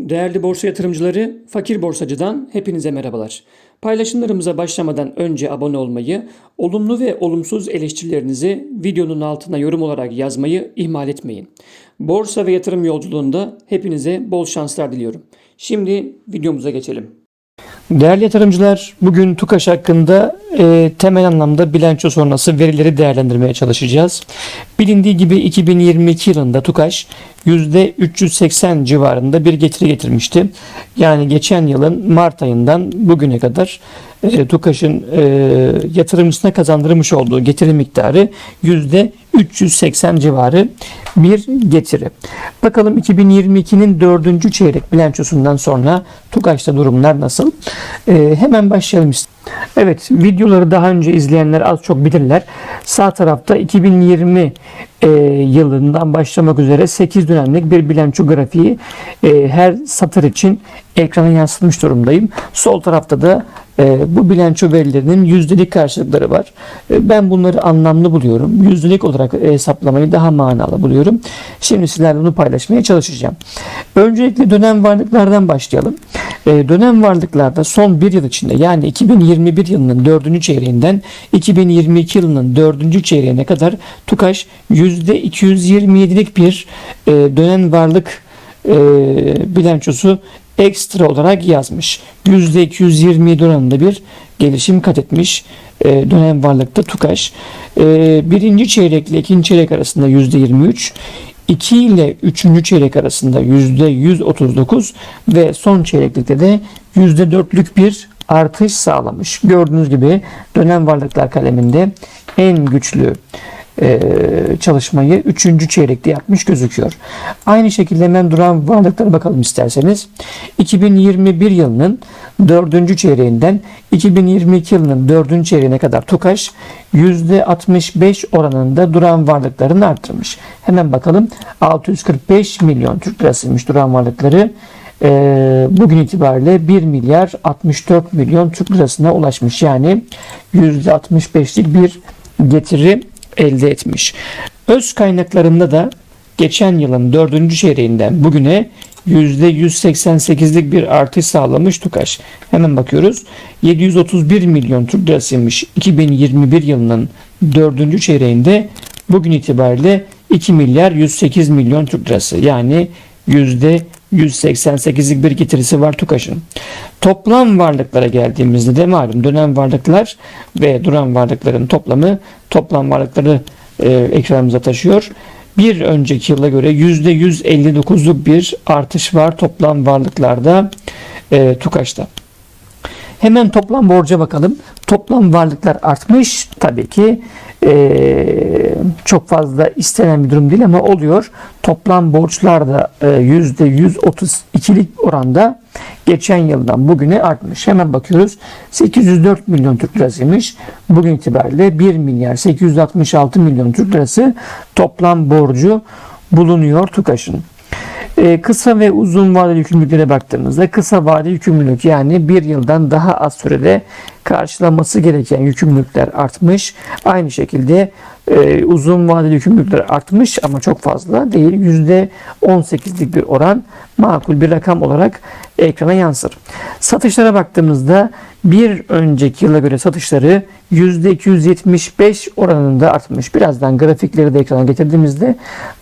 Değerli borsa yatırımcıları, Fakir Borsacı'dan hepinize merhabalar. Paylaşımlarımıza başlamadan önce abone olmayı, olumlu ve olumsuz eleştirilerinizi videonun altına yorum olarak yazmayı ihmal etmeyin. Borsa ve yatırım yolculuğunda hepinize bol şanslar diliyorum. Şimdi videomuza geçelim. Değerli yatırımcılar, bugün TUKAŞ hakkında e, temel anlamda bilanço sonrası verileri değerlendirmeye çalışacağız. Bilindiği gibi 2022 yılında TUKAŞ %380 civarında bir getiri getirmişti. Yani geçen yılın Mart ayından bugüne kadar e, TUKAŞ'ın e, yatırımcısına kazandırmış olduğu getiri miktarı %380 civarı bir getiri. Bakalım 2022'nin dördüncü çeyrek bilançosundan sonra TUKAŞ'ta durumlar nasıl? E, hemen başlayalım. Evet videoları daha önce izleyenler az çok bilirler. Sağ tarafta 2020 e, yılından başlamak üzere 8 dönemlik bir bilanço grafiği e, her satır için ekrana yansıtmış durumdayım. Sol tarafta da e, bu bilanço verilerinin yüzdelik karşılıkları var. E, ben bunları anlamlı buluyorum. Yüzdelik olarak hesaplamayı daha manalı buluyorum. Şimdi sizlerle bunu paylaşmaya çalışacağım. Öncelikle dönem varlıklardan başlayalım. E, dönem varlıklarda son bir yıl içinde yani 2021 yılının dördüncü çeyreğinden 2022 yılının dördüncü çeyreğine kadar TUKAŞ %227'lik bir e, dönem varlık e, bilançosu ekstra olarak yazmış. %227 oranında bir gelişim kat etmiş e, dönem varlıkta TUKAŞ. E, birinci çeyrekle ikinci çeyrek arasında %23, 2 ile 3. çeyrek arasında %139 ve son çeyreklikte de %4'lük bir artış sağlamış. Gördüğünüz gibi dönem varlıklar kaleminde en güçlü e, çalışmayı 3. çeyrekte yapmış gözüküyor. Aynı şekilde hemen duran varlıklara bakalım isterseniz. 2021 yılının 4. çeyreğinden 2022 yılının 4. çeyreğine kadar TUKAŞ %65 oranında duran varlıklarını arttırmış. Hemen bakalım 645 milyon Türk lirasıymış duran varlıkları e, bugün itibariyle 1 milyar 64 milyon Türk lirasına ulaşmış. Yani %65'lik bir getiri elde etmiş. Öz kaynaklarında da geçen yılın 4. çeyreğinden bugüne %188'lik bir artış sağlamış TUKAŞ. Hemen bakıyoruz. 731 milyon Türk lirasıymış 2021 yılının 4. çeyreğinde bugün itibariyle 2 milyar 108 milyon Türk lirası. Yani %188'lik bir getirisi var TUKAŞ'ın. Toplam varlıklara geldiğimizde de malum dönem varlıklar ve duran varlıkların toplamı toplam varlıkları e, ekranımıza taşıyor. Bir önceki yıla göre %159'luk bir artış var toplam varlıklarda e, TUKAŞ'ta. Hemen toplam borca bakalım. Toplam varlıklar artmış. Tabii ki e, çok fazla istenen bir durum değil ama oluyor. Toplam borçlar da e, %132'lik oranda geçen yıldan bugüne artmış. Hemen bakıyoruz. 804 milyon Türk lirasıymış. Bugün itibariyle 1 milyar 866 milyon Türk lirası toplam borcu bulunuyor TUKAŞ'ın. Ee, kısa ve uzun vadeli yükümlülüklere baktığımızda kısa vadeli yükümlülük yani bir yıldan daha az sürede karşılanması gereken yükümlülükler artmış. Aynı şekilde e, uzun vadeli yükümlülükler artmış ama çok fazla değil. %18'lik bir oran makul bir rakam olarak ekrana yansır. Satışlara baktığımızda bir önceki yıla göre satışları %275 oranında artmış. Birazdan grafikleri de ekrana getirdiğimizde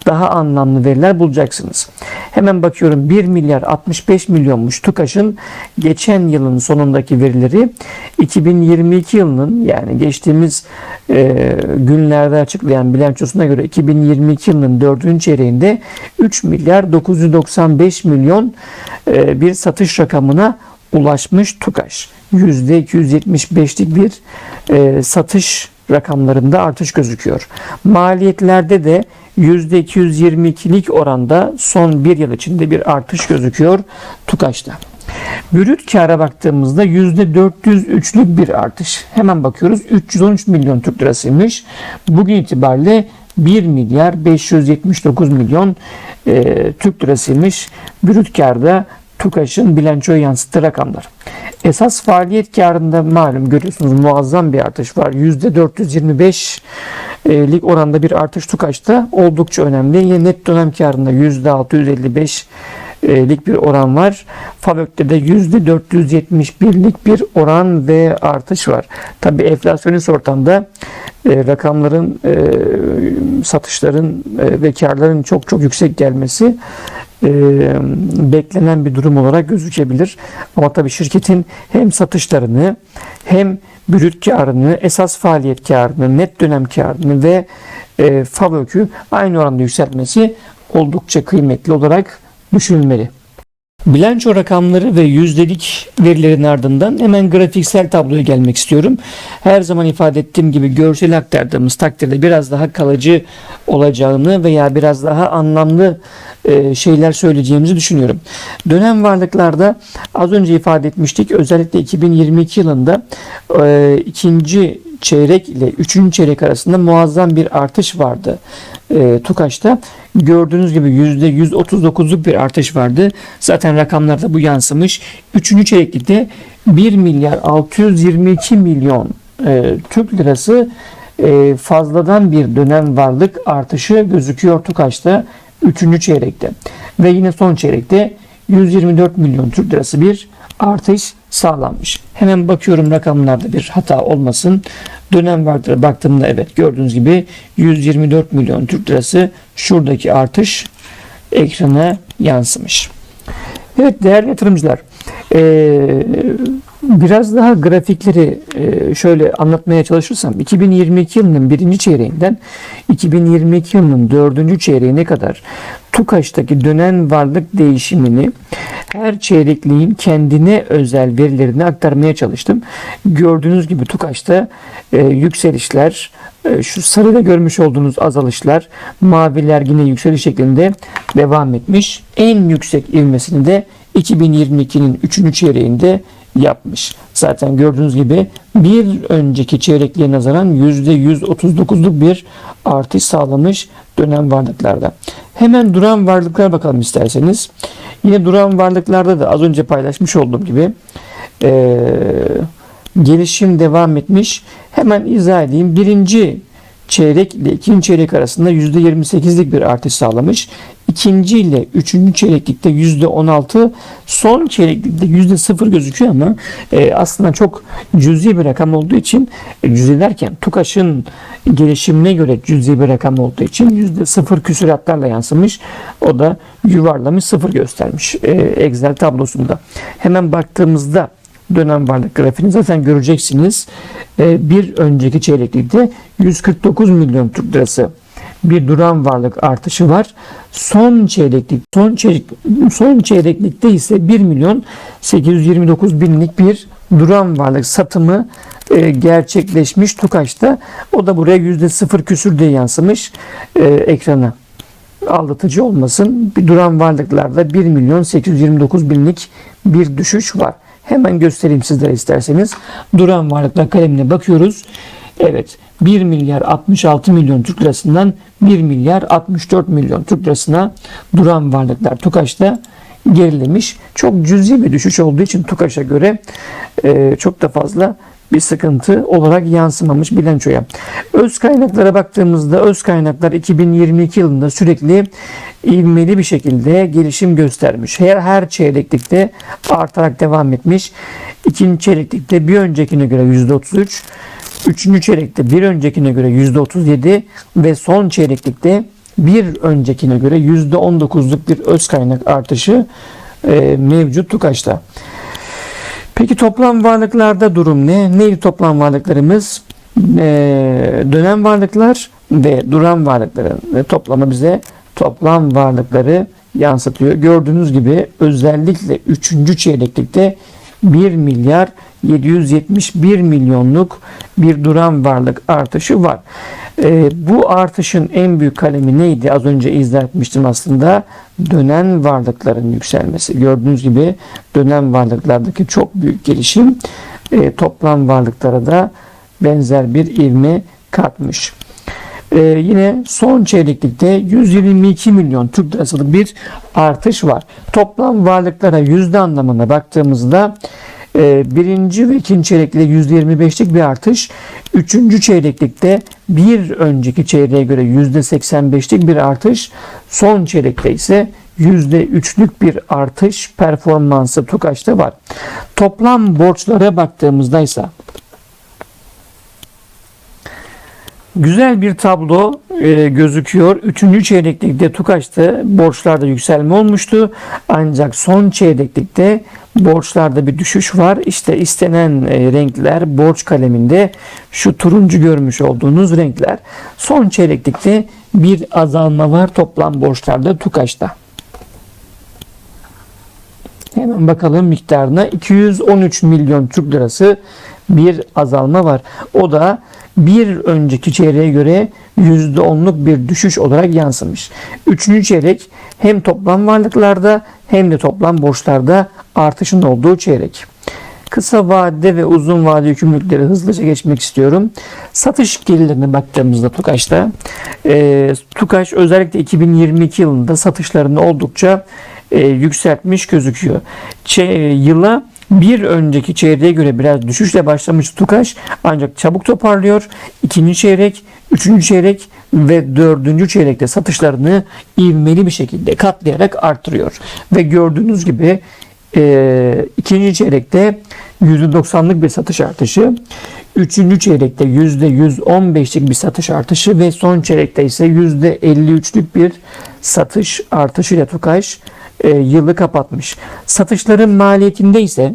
daha anlamlı veriler bulacaksınız. Hemen bakıyorum 1 milyar 65 milyonmuş TUKAŞ'ın geçen yılın sonundaki verileri 2022 yılının yani geçtiğimiz e, günlerde açıklayan bilançosuna göre 2022 yılının 4. çeyreğinde 3 milyar 995 milyon e, bir satış rakamına ulaşmış TUKAŞ. %275'lik bir e, satış rakamlarında artış gözüküyor. Maliyetlerde de %222'lik oranda son bir yıl içinde bir artış gözüküyor TUKAŞ'ta. Brüt kâra baktığımızda %403'lük bir artış. Hemen bakıyoruz 313 milyon Türk lirasıymış. Bugün itibariyle 1 milyar 579 milyon e, Türk lirasıymış. Brüt kârda TUKAŞ'ın bilançoya yansıttığı rakamlar. Esas faaliyet karında malum görüyorsunuz muazzam bir artış var. %425'lik oranda bir artış TUKAŞ'ta oldukça önemli. Yine net dönem karında %655 lik bir oran var. FAVÖK'te de %471'lik bir oran ve artış var. Tabi enflasyonist ortamda e, rakamların e, satışların e, ve karların çok çok yüksek gelmesi e, beklenen bir durum olarak gözükebilir. Ama tabii şirketin hem satışlarını hem brüt karını, esas faaliyet karını, net dönem karını ve e, FAVÖK'ü aynı oranda yükseltmesi oldukça kıymetli olarak düşünülmeli. Bilanço rakamları ve yüzdelik verilerin ardından hemen grafiksel tabloya gelmek istiyorum. Her zaman ifade ettiğim gibi görsel aktardığımız takdirde biraz daha kalıcı olacağını veya biraz daha anlamlı e, şeyler söyleyeceğimizi düşünüyorum. Dönem varlıklarda az önce ifade etmiştik özellikle 2022 yılında e, ikinci çeyrek ile üçüncü çeyrek arasında muazzam bir artış vardı e, TUKAŞ'ta. Gördüğünüz gibi %139'luk bir artış vardı. Zaten rakamlarda bu yansımış. Üçüncü çeyreklikte 1 milyar 622 milyon e, Türk lirası e, fazladan bir dönem varlık artışı gözüküyor TUKAŞ'ta üçüncü çeyrekte. Ve yine son çeyrekte 124 milyon Türk lirası bir artış sağlanmış. Hemen bakıyorum rakamlarda bir hata olmasın. Dönem vardır baktığımda evet gördüğünüz gibi 124 milyon Türk lirası şuradaki artış ekrana yansımış. Evet değerli yatırımcılar biraz daha grafikleri şöyle anlatmaya çalışırsam 2022 yılının birinci çeyreğinden 2022 yılının dördüncü çeyreğine kadar TUKAŞ'taki dönen varlık değişimini her çeyrekliğin kendine özel verilerini aktarmaya çalıştım. Gördüğünüz gibi TUKAŞ'ta e, yükselişler, e, şu sarıda görmüş olduğunuz azalışlar, maviler yine yükseliş şeklinde devam etmiş. En yüksek ivmesini de 2022'nin 3. çeyreğinde yapmış. Zaten gördüğünüz gibi bir önceki çeyrekliğe nazaran %139'luk bir artış sağlamış dönem varlıklarda. Hemen duran varlıklar bakalım isterseniz. Yine duran varlıklarda da az önce paylaşmış olduğum gibi ee, gelişim devam etmiş. Hemen izah edeyim. Birinci çeyrek ile ikinci çeyrek arasında %28'lik bir artış sağlamış. İkinci ile üçüncü çeyreklikte %16, son çeyreklikte %0 gözüküyor ama e, aslında çok cüzi bir rakam olduğu için e, cüzi derken TUKAŞ'ın gelişimine göre cüzi bir rakam olduğu için %0 küsuratlarla yansımış. O da yuvarlamış sıfır göstermiş e, Excel tablosunda. Hemen baktığımızda dönem varlık grafiğini zaten göreceksiniz. Ee, bir önceki çeyreklikte 149 milyon Türk lirası bir duran varlık artışı var. Son çeyreklik son çeyrek son çeyreklikte ise 1 milyon 829 binlik bir duran varlık satımı e, gerçekleşmiş TUKAŞ'ta. O da buraya %0 küsür diye yansımış e, ekrana aldatıcı olmasın. Bir duran varlıklarda 1 milyon 829 binlik bir düşüş var. Hemen göstereyim sizlere isterseniz. Duran varlıklar kalemine bakıyoruz. Evet 1 milyar 66 milyon Türk lirasından 1 milyar 64 milyon Türk lirasına duran varlıklar TUKAŞ'ta gerilemiş. Çok cüzi bir düşüş olduğu için TUKAŞ'a göre e, çok da fazla bir sıkıntı olarak yansımamış bilançoya. Öz kaynaklara baktığımızda öz kaynaklar 2022 yılında sürekli ivmeli bir şekilde gelişim göstermiş. Her her çeyreklikte artarak devam etmiş. İkinci çeyreklikte bir öncekine göre %33, üçüncü çeyrekte bir öncekine göre %37 ve son çeyreklikte bir öncekine göre %19'luk bir öz kaynak artışı e, mevcut TUKAŞ'ta. Peki toplam varlıklarda durum ne? Neydi toplam varlıklarımız? Ee, dönem varlıklar ve duran varlıkların toplamı bize toplam varlıkları yansıtıyor. Gördüğünüz gibi özellikle 3. çeyreklikte 1 milyar 771 milyonluk bir duran varlık artışı var. E, bu artışın en büyük kalemi neydi? Az önce izah aslında. Dönen varlıkların yükselmesi. Gördüğünüz gibi dönen varlıklardaki çok büyük gelişim e, toplam varlıklara da benzer bir ivme katmış. Ee, yine son çeyreklikte 122 milyon Türk lirasılık bir artış var. Toplam varlıklara yüzde anlamına baktığımızda birinci ve ikinci çeyrekte %25'lik bir artış. Üçüncü çeyreklikte bir önceki çeyreğe göre %85'lik bir artış. Son çeyrekte ise %3'lük bir artış performansı TUKAŞ'ta var. Toplam borçlara baktığımızda ise Güzel bir tablo e, gözüküyor. Üçüncü çeyreklikte TUKAŞ'ta borçlarda yükselme olmuştu. Ancak son çeyreklikte borçlarda bir düşüş var. İşte istenen e, renkler borç kaleminde şu turuncu görmüş olduğunuz renkler. Son çeyreklikte bir azalma var toplam borçlarda TUKAŞ'ta. Hemen bakalım miktarına 213 milyon Türk lirası bir azalma var. O da bir önceki çeyreğe göre %10'luk bir düşüş olarak yansımış. Üçüncü çeyrek hem toplam varlıklarda hem de toplam borçlarda artışın olduğu çeyrek. Kısa vade ve uzun vade yükümlülükleri hızlıca geçmek istiyorum. Satış gelirlerine baktığımızda TUKAŞ'ta e, TUKAŞ özellikle 2022 yılında satışlarını oldukça e, yükseltmiş gözüküyor. Ç- yıla bir önceki çeyreğe göre biraz düşüşle başlamış TUKAŞ ancak çabuk toparlıyor. İkinci çeyrek, üçüncü çeyrek ve dördüncü çeyrekte satışlarını ivmeli bir şekilde katlayarak artırıyor. Ve gördüğünüz gibi e, ikinci çeyrekte %90'lık bir satış artışı, üçüncü çeyrekte %115'lik bir satış artışı ve son çeyrekte ise %53'lük bir satış artışıyla TUKAŞ e, yılı kapatmış. Satışların maliyetinde ise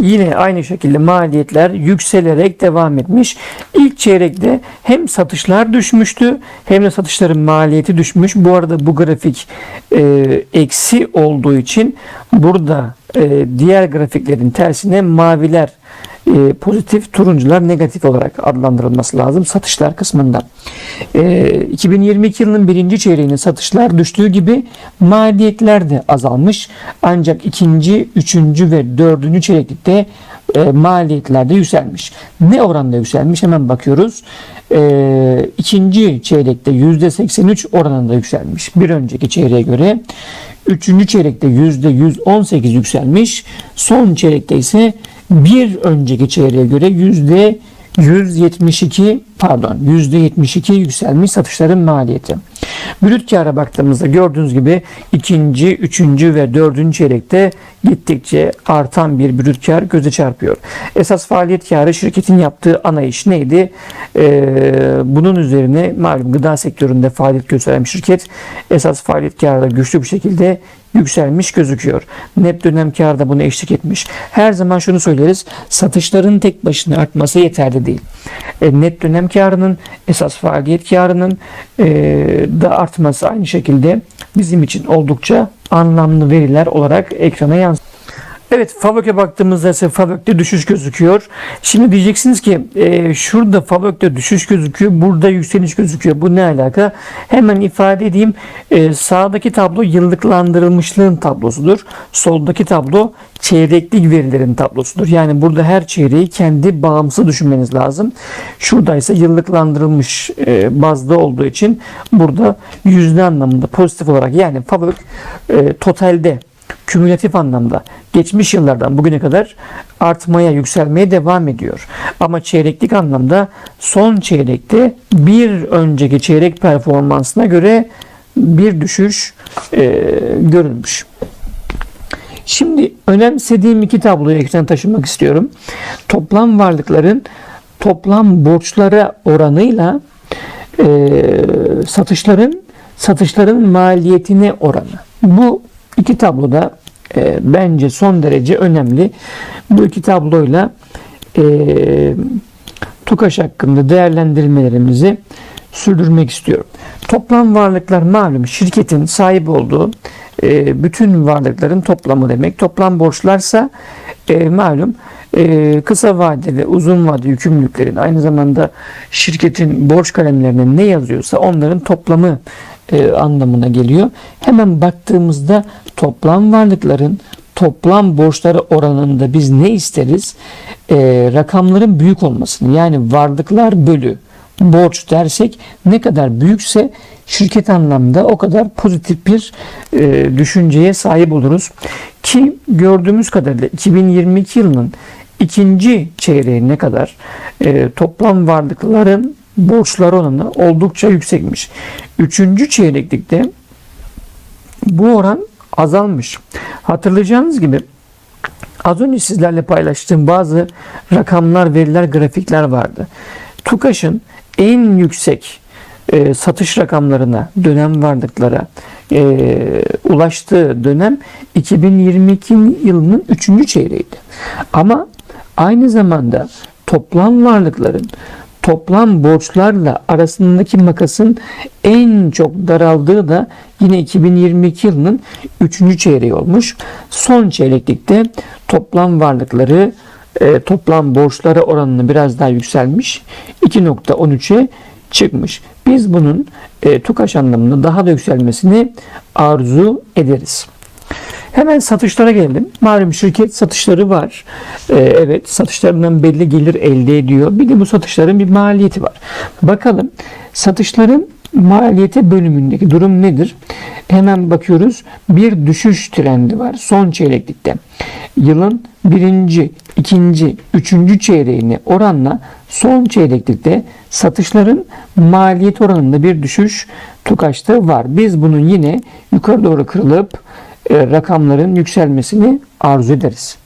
Yine aynı şekilde maliyetler yükselerek devam etmiş. İlk çeyrekte hem satışlar düşmüştü hem de satışların maliyeti düşmüş. Bu arada bu grafik e, eksi olduğu için burada e, diğer grafiklerin tersine maviler e, pozitif, turuncular negatif olarak adlandırılması lazım satışlar kısmında. E, 2022 yılının birinci çeyreğinin satışlar düştüğü gibi maliyetler de azalmış. Ancak ikinci, üçüncü ve dördüncü çeyreklikte e, maliyetler de yükselmiş. Ne oranda yükselmiş hemen bakıyoruz. E, ikinci çeyrekte %83 oranında yükselmiş. Bir önceki çeyreğe göre. Üçüncü çeyrekte %118 yükselmiş. Son çeyrekte ise bir önceki çeyreğe göre yüzde 172 pardon %72 yükselmiş satışların maliyeti. Brüt kâra baktığımızda gördüğünüz gibi ikinci, üçüncü ve dördüncü çeyrekte gittikçe artan bir brüt kar göze çarpıyor. Esas faaliyet karı şirketin yaptığı ana iş neydi? Ee, bunun üzerine malum gıda sektöründe faaliyet gösteren şirket esas faaliyet karı güçlü bir şekilde yükselmiş gözüküyor. Net dönem karı da buna eşlik etmiş. Her zaman şunu söyleriz. Satışların tek başına artması yeterli değil. E, net dönem karının, esas faaliyet karının e, da artması aynı şekilde bizim için oldukça anlamlı veriler olarak ekrana yansıyor. Evet Favök'e baktığımızda ise Favök'te düşüş gözüküyor. Şimdi diyeceksiniz ki e, şurada Favök'te düşüş gözüküyor. Burada yükseliş gözüküyor. Bu ne alaka? Hemen ifade edeyim. E, sağdaki tablo yıllıklandırılmışlığın tablosudur. Soldaki tablo çeyreklik verilerin tablosudur. Yani burada her çeyreği kendi bağımsız düşünmeniz lazım. Şurada ise yıllıklandırılmış e, bazda olduğu için burada yüzde anlamında pozitif olarak yani Favök e, totalde kümülatif anlamda geçmiş yıllardan bugüne kadar artmaya, yükselmeye devam ediyor. Ama çeyreklik anlamda son çeyrekte bir önceki çeyrek performansına göre bir düşüş e, görülmüş. Şimdi önemsediğim iki tabloyu ekran taşımak istiyorum. Toplam varlıkların toplam borçlara oranıyla e, satışların satışların maliyetine oranı. Bu iki tabloda e, bence son derece önemli. Bu iki tabloyla e, TUKAŞ hakkında değerlendirmelerimizi sürdürmek istiyorum. Toplam varlıklar malum şirketin sahip olduğu e, bütün varlıkların toplamı demek. Toplam borçlarsa e, malum e, kısa vade ve uzun vade yükümlülüklerin aynı zamanda şirketin borç kalemlerine ne yazıyorsa onların toplamı e, anlamına geliyor. Hemen baktığımızda toplam varlıkların toplam borçları oranında biz ne isteriz? E, rakamların büyük olmasını yani varlıklar bölü borç dersek ne kadar büyükse şirket anlamda o kadar pozitif bir e, düşünceye sahip oluruz. Ki gördüğümüz kadarıyla 2022 yılının ikinci çeyreğine kadar e, toplam varlıkların borçlar oranı oldukça yüksekmiş. Üçüncü çeyreklikte bu oran azalmış. Hatırlayacağınız gibi az önce sizlerle paylaştığım bazı rakamlar, veriler, grafikler vardı. TUKAŞ'ın en yüksek e, satış rakamlarına, dönem varlıklara e, ulaştığı dönem 2022 yılının 3. çeyreğiydi. Ama aynı zamanda toplam varlıkların toplam borçlarla arasındaki makasın en çok daraldığı da yine 2022 yılının 3. çeyreği olmuş. Son çeyreklikte toplam varlıkları e, toplam borçları oranını biraz daha yükselmiş. 2.13'e çıkmış. Biz bunun e, TUKAŞ anlamında daha da yükselmesini arzu ederiz. Hemen satışlara gelelim. Malum şirket satışları var. Ee, evet satışlarından belli gelir elde ediyor. Bir de bu satışların bir maliyeti var. Bakalım satışların maliyeti bölümündeki durum nedir? Hemen bakıyoruz. Bir düşüş trendi var son çeyreklikte. Yılın birinci, ikinci, üçüncü çeyreğine oranla son çeyreklikte satışların maliyet oranında bir düşüş TUKAŞ'ta var. Biz bunun yine yukarı doğru kırılıp e, rakamların yükselmesini arzu ederiz.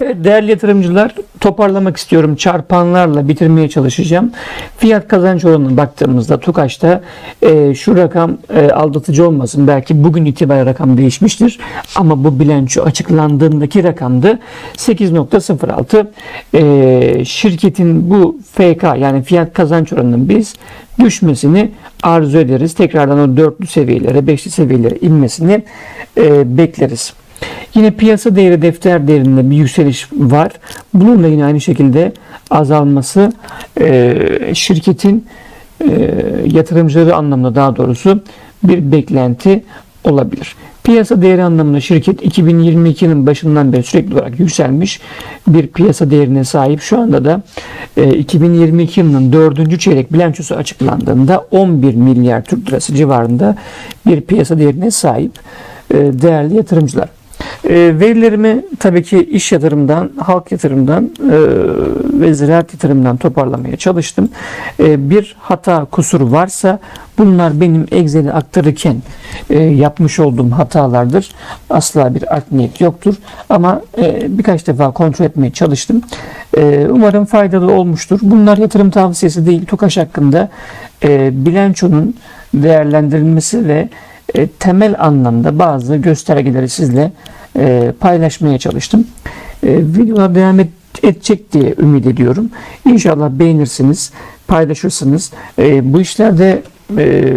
Evet, Değerli yatırımcılar toparlamak istiyorum. Çarpanlarla bitirmeye çalışacağım. Fiyat kazanç oranına baktığımızda TUKAŞ'ta e, şu rakam e, aldatıcı olmasın. Belki bugün itibariyle rakam değişmiştir. Ama bu bilanço açıklandığındaki rakamdı. 8.06 e, şirketin bu FK yani fiyat kazanç oranının biz düşmesini arzu ederiz. Tekrardan o dörtlü seviyelere, beşli seviyelere inmesini e, bekleriz. Yine piyasa değeri defter değerinde bir yükseliş var. Bunun da yine aynı şekilde azalması e, şirketin e, yatırımcıları anlamında daha doğrusu bir beklenti olabilir. Piyasa değeri anlamında şirket 2022'nin başından beri sürekli olarak yükselmiş bir piyasa değerine sahip. Şu anda da e, 2022 yılının 4. çeyrek bilançosu açıklandığında 11 milyar Türk lirası civarında bir piyasa değerine sahip e, değerli yatırımcılar. E, verilerimi tabii ki iş yatırımdan, halk yatırımdan e, ve ziraat yatırımdan toparlamaya çalıştım. E, bir hata, kusur varsa bunlar benim Excel'e aktarırken e, yapmış olduğum hatalardır. Asla bir art niyet yoktur. Ama e, birkaç defa kontrol etmeye çalıştım. E, umarım faydalı olmuştur. Bunlar yatırım tavsiyesi değil. TOKAŞ hakkında e, bilançonun değerlendirilmesi ve e, temel anlamda bazı göstergeleri sizle e, paylaşmaya çalıştım. E, videolar devam et, edecek diye ümit ediyorum. İnşallah beğenirsiniz, paylaşırsınız. E, bu işlerde e,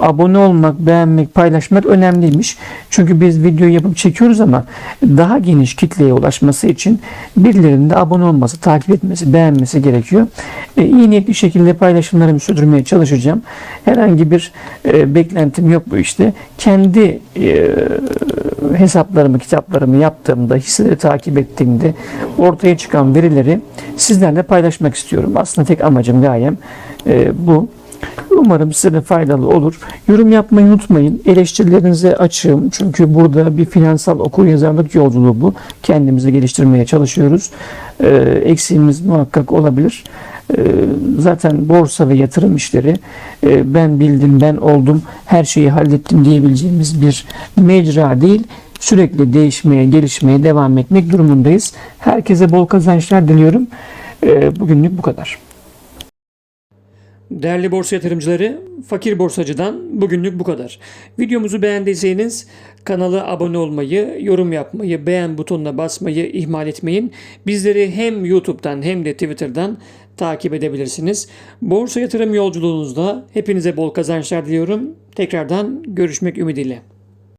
abone olmak, beğenmek, paylaşmak önemliymiş. Çünkü biz video yapıp çekiyoruz ama daha geniş kitleye ulaşması için birilerinin de abone olması, takip etmesi, beğenmesi gerekiyor. E, iyi niyetli şekilde paylaşımlarımı sürdürmeye çalışacağım. Herhangi bir e, beklentim yok bu işte. Kendi e, hesaplarımı, kitaplarımı yaptığımda, hisseleri takip ettiğimde ortaya çıkan verileri sizlerle paylaşmak istiyorum. Aslında tek amacım, gayem e, bu. Umarım size de faydalı olur. Yorum yapmayı unutmayın. Eleştirilerinize açığım. Çünkü burada bir finansal okur yazarlık yolculuğu bu. Kendimizi geliştirmeye çalışıyoruz. Ee, eksiğimiz muhakkak olabilir. Ee, zaten borsa ve yatırım işleri e, ben bildim, ben oldum, her şeyi hallettim diyebileceğimiz bir mecra değil. Sürekli değişmeye, gelişmeye devam etmek durumundayız. Herkese bol kazançlar diliyorum. Ee, bugünlük bu kadar. Değerli borsa yatırımcıları, Fakir Borsacı'dan bugünlük bu kadar. Videomuzu beğendiyseniz kanala abone olmayı, yorum yapmayı, beğen butonuna basmayı ihmal etmeyin. Bizleri hem YouTube'dan hem de Twitter'dan takip edebilirsiniz. Borsa yatırım yolculuğunuzda hepinize bol kazançlar diliyorum. Tekrardan görüşmek ümidiyle.